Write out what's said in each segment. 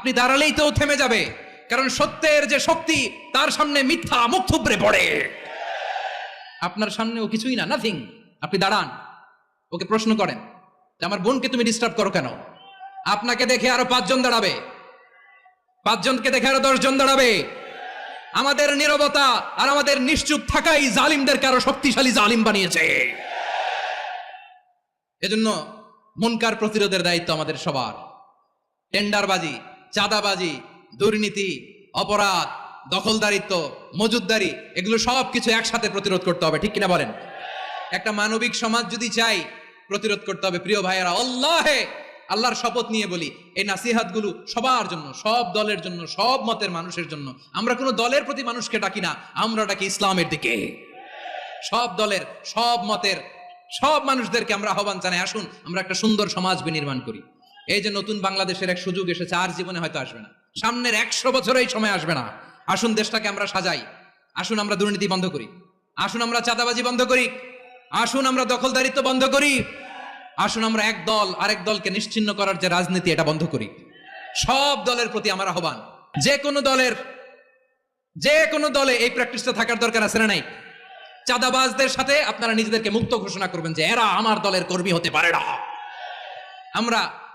আপনি দাঁড়ালেই তো থেমে যাবে। কারণ সত্যের যে শক্তি, তার সামনে মিথ্যা মুখ থুবড়ে পড়ে। আপনার সামনে ও কিছুই না নাথিং আপনি দাঁড়ান, ওকে প্রশ্ন করেন যে, আমার বোনকে তুমি ডিস্টার্ব করো কেন? আপনাকে দেখে আরও পাঁচজন দাঁড়াবে। পাঁচজনকে দেখে আরও দশজন দাঁড়াবে। আমাদের নীরবতা আর আমাদের নিশ্চুপ থাকাই জালিমদেরকে আরও শক্তিশালী জালিম বানিয়েছে। এজন্য মনকার প্রতিরোধের দায়িত্ব আমাদের সবার। টেন্ডারবাজি চাঁদাবাজি, দুর্নীতি, অপরাধ, দখলদারিত্ব, মজুদদারি, এগুলো সব কিছু একসাথে প্রতিরোধ করতে হবে, ঠিক কিনা বলেন? একটা মানবিক সমাজ যদি চাই প্রতিরোধ করতে হবে, প্রিয় ভাইয়েরা, আল্লাহে! আল্লাহর শপথ নিয়ে বলি, এই নাসিহাতগুলো সবার জন্য, সব দলের জন্য, সব মতের মানুষের জন্য। আমরা কোনো দলের প্রতি মানুষকে ডাকি না, আমরা ডাকি ইসলামের দিকে। সব দলের, সব মতের, সব মানুষদেরকে আমরা আহ্বান জানাই, আসুন, আমরা একটা সুন্দর সমাজ বিনির্মাণ করি। এই যে নতুন বাংলাদেশের এক সুযোগ এসেছে, আর জীবনে হয়তো আসবে না। সামনের একশো বছর এই সময় আসবে না। আসুন দেশটাকে আমরা সাজাই। আসুন আমরা দুর্নীতি বন্ধ করি। আসুন আমরা চাঁদাবাজি বন্ধ করি। আসুন আমরা দখলদারিত্ব বন্ধ করি। আসুন আমরা এক দল, আরেক দলকে নিশ্চিন্ন করার যে রাজনীতি, এটা বন্ধ করি। সব দলের প্রতি আমার আহ্বান, যে কোনো দলের, যে কোনো দলে এই প্র্যাকটিসটা থাকার দরকার আছে না নাই? চাঁদাবাজদের সাথে আপনারা নিজেদেরকে মুক্ত ঘোষণা করবেন যে এরা আমার দলের কর্মী হতে পারে না। আমরা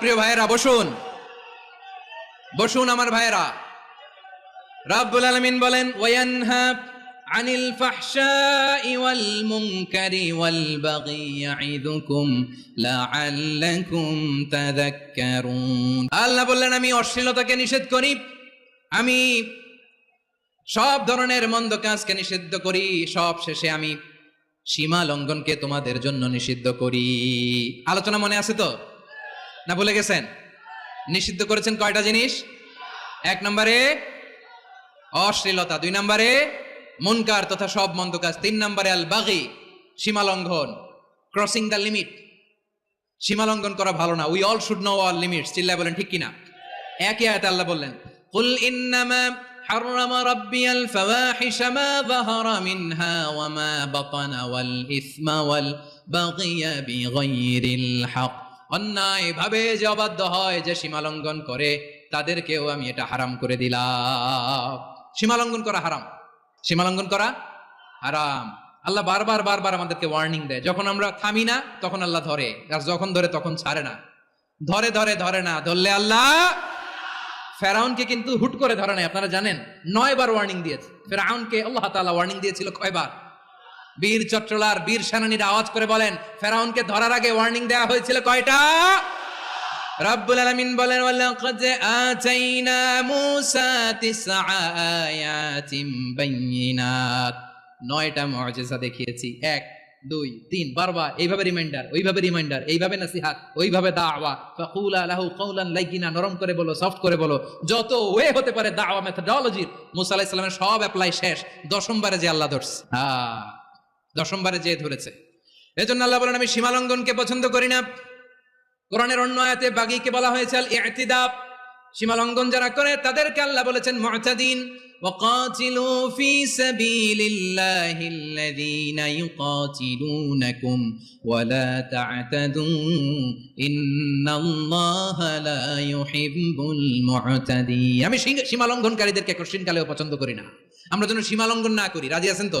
প্রিয় ভাইয়েরা, বসুন। বসুন আমার ভাইয়েরা। রাব্বুল আলামিন বলেন ওয়ানহা আনিল মুনকারি ওয়াল বাগি ইয়াইদুকুম লাআল্লাকুম তাযাক্কারুন। আল্লাহ বললেন, আমি অশ্লীলতাকে নিষেধ করি। আমি সব ধরনের মন্দ কাজকে নিষিদ্ধ করি। সব শেষে আমি সীমা লঙ্ঘনকে তোমাদের জন্য নিষিদ্ধ করি। আলোচনা মনে আছে তো? না ভুলে গেছেন নিষিদ্ধ করেছেন কয়টা জিনিস এক নম্বরে অশ্লীলতা দুই নম্বরে মুনকার তথা সব মন্দ কাজ তিন নম্বরে আল বাগি সীমা লঙ্ঘন ক্রসিং দ্য লিমিট সীমা লঙ্ঘন করা ভালো না we all should know all limit চিল্লায় বলেন ঠিক কিনা একই আয়াতে আল্লাহ বললেন কুল ইন্নামা حرم ربي الفواحش ما ظهر منها وما بطن والإثم والبغي بغير الحق অন্যায় ভাবে যে অবাধ্য হয়, যে সীমালঙ্ঘন করে, তাদেরকেও আমি এটা হারাম করে দিলাম। সীমালঙ্ঘন করা হারাম। সীমালঙ্ঘন করা হারাম। আল্লাহ বারবার বারবার আমাদেরকে ওয়ার্নিং দেয়। যখন আমরা থামি না, তখন আল্লাহ ধরে। আর যখন ধরে, তখন ছাড়ে না। ধরে ধরে ধরে না। ধরলে আল্লাহ ফেরাউনকে কিন্তু হুট করে ধরে নাই। আপনারা জানেন নয় বার ওয়ার্নিং দিয়েছে। ফেরাউনকে আল্লাহ তাআলা ওয়ার্নিং দিয়েছিল কয়বার? বীর চট্টলার বীর সেনানীরা আওয়াজ করে বলেন, ফেরাউনকে ধরার আগে ওয়ার্নিং দেওয়া হয়েছিল কয়টা? রাব্বুল বলেন, ওয়ালাকাদ আতাইনা তিসআ নয়টা মুআজিজা দেখিয়েছি। এক, দুই, তিন, বারবার, এইভাবে রিমাইন্ডার ওইভাবে রিমাইন্ডার এইভাবে নাসিহাত, ওইভাবে দাওয়া। ফাকুলা লাহু কাওলান লাইকিনা নরম করে বলো সফট করে বলো। যত ওয়ে হতে পারে দাওয়া মেথডোলজির মুসা আলাইহিস সালামের সব অ্যাপ্লাই শেষ। দশমবারে যে আল্লাহ ধরছে। হ্যাঁ। দশমবারে যেয়ে ধরেছে। এই জন্য আল্লাহ বলেন, আমি সীমালঙ্ঘনকে পছন্দ করি না। কোরআনের অন্য আয়াতে বাগিকে বলা হয়েছে আল ইতিদাব সীমালঙ্ঘন যারা করে, তাদেরকে আল্লাহ বলেছেন, মুতাদিন। وقاتلوا في سبيل الله الذين يقاتلونكم ولا تعتدوا إن الله لا يحب المعتدين আমি সীমালঙ্ঘনকারীদেরকে কঠিন কালেও পছন্দ করি না। আমরা যেন সীমালঙ্ঘন না করি। রাজি আছেন তো?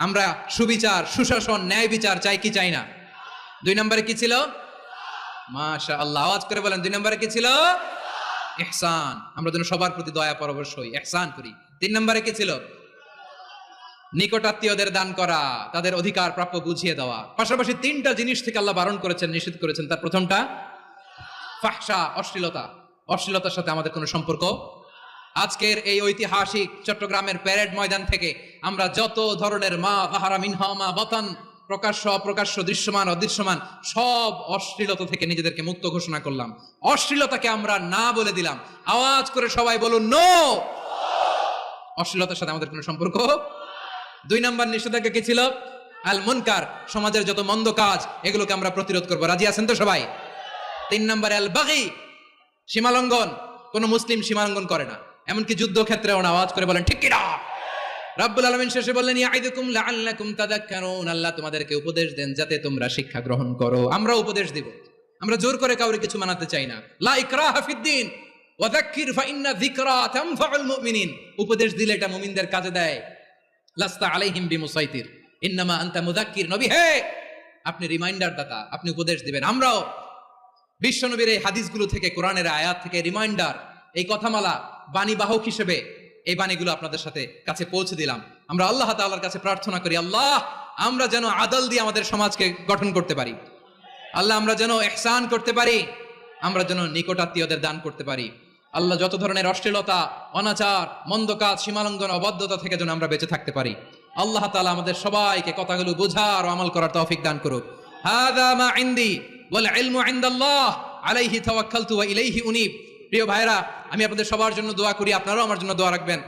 আমরা সুবিচার, সুশাসন, ন্যায় বিচার চাই কি চাই না? দুই নম্বরে কি ছিল? মাশা আল্লাহ আওয়াজ করে বলেন, দুই নম্বরে কি ছিল? ইহসান। আমরা যেন সবার প্রতি দয়া পরবশ হই ইহসান করি। তিন নম্বরে কি ছিল? নিকটাত্মীয়দের দান করা, তাদের অধিকার প্রাপ্য বুঝিয়ে দেওয়া। পাশাপাশি তিনটা জিনিস থেকে আল্লাহ বারণ করেছেন, নিষেধ করেছেন। তার প্রথমটা, ফাহসা, অশ্লীলতা। অশ্লীলতার সাথে আমাদের কোনো সম্পর্ক? আজকের এই ঐতিহাসিক চট্টগ্রামের প্যারেড ময়দান থেকে আমরা যত ধরনের মা বাহারা মিনহা মা বতান, প্রকাশ্য, অপ্রকাশ্য, দৃশ্যমান, অদৃশ্যমান, সব অশ্লীলতা থেকে নিজেদেরকে মুক্ত ঘোষণা করলাম। অশ্লীলতাকে আমরা না বলে দিলাম। আওয়াজ করে সবাই বলুন, নো! অশ্লীলতার সাথে আমাদের কোনো সম্পর্ক? দুই নম্বর নিষেধাজ্ঞা কি ছিল? আল মুনকার, সমাজের যত মন্দ কাজ, এগুলোকে আমরা প্রতিরোধ করব। রাজি আছেন তো সবাই? তিন নম্বর, আল বাগি, সীমালঙ্ঘন। কোন মুসলিম সীমালঙ্ঘন করে না। এমনকি যুদ্ধক্ষেত্রেও না। আওয়াজ করে বলেন, ঠিক কিনা? রাব্বুল আলামিন শেষে বললেন ইয়াইদুকুম লাআল্লাকুম তাযাক্কারুন। আল্লাহ তোমাদেরকে উপদেশ দেন যাতে তোমরা শিক্ষা গ্রহণ করো। আমরা উপদেশ দিব। আমরা জোর করে কাউরে কিছু মানাতে চাই না। লা ইকরাহা ফিদ্দিন যিকরা তানফাউল মুমিনিন। উপদেশ দিলে এটা মুমিনদের কাজে দেয়। লাস্তা আলাইহিম বিমুসাইতির। ইন্নামা আনতা মুযাক্কির নবী। হে! আপনি রিমাইন্ডার দাতা। আপনি উপদেশ দিবেন। আমরাও বিশ্বনবীর এই হাদিসগুলো থেকে, কোরআনের আয়াত থেকে রিমাইন্ডার। এই কথামালা বাণী বাহক হিসেবে এই বাণীগুলো আপনাদের সাথে কাছে পৌঁছে দিলাম। আমরা আল্লাহ তাআলার কাছে প্রার্থনা করি, আল্লাহ, আমরা যেন আদল দিয়ে আমাদের সমাজকে গঠন করতে পারি। আল্লাহ, আমরা যেন এহসান করতে পারি, আমরা যেন নিকটাত্মীয়দের দান করতে পারি। আল্লাহ, যত ধরনের অশ্লীলতা, অনাচার, মন্দ কাজ, সীমালঙ্ঘন অবদ্ধতা থেকে যেন আমরা বেঁচে থাকতে পারি। আল্লাহ তাআলা আমাদের সবাইকে কথাগুলো বোঝার আমল করার তৌফিক দান করুক। মা ইনদি ওয়াল ইলমু ইনদাল্লাহ, আলাইহি ওয়া ইলাইহি উনীব। প্রিয় ভাইরা আমি আপনাদের সবার জন্য দোয়া করি আপনারাও আমার জন্য দোয়া রাখবেন।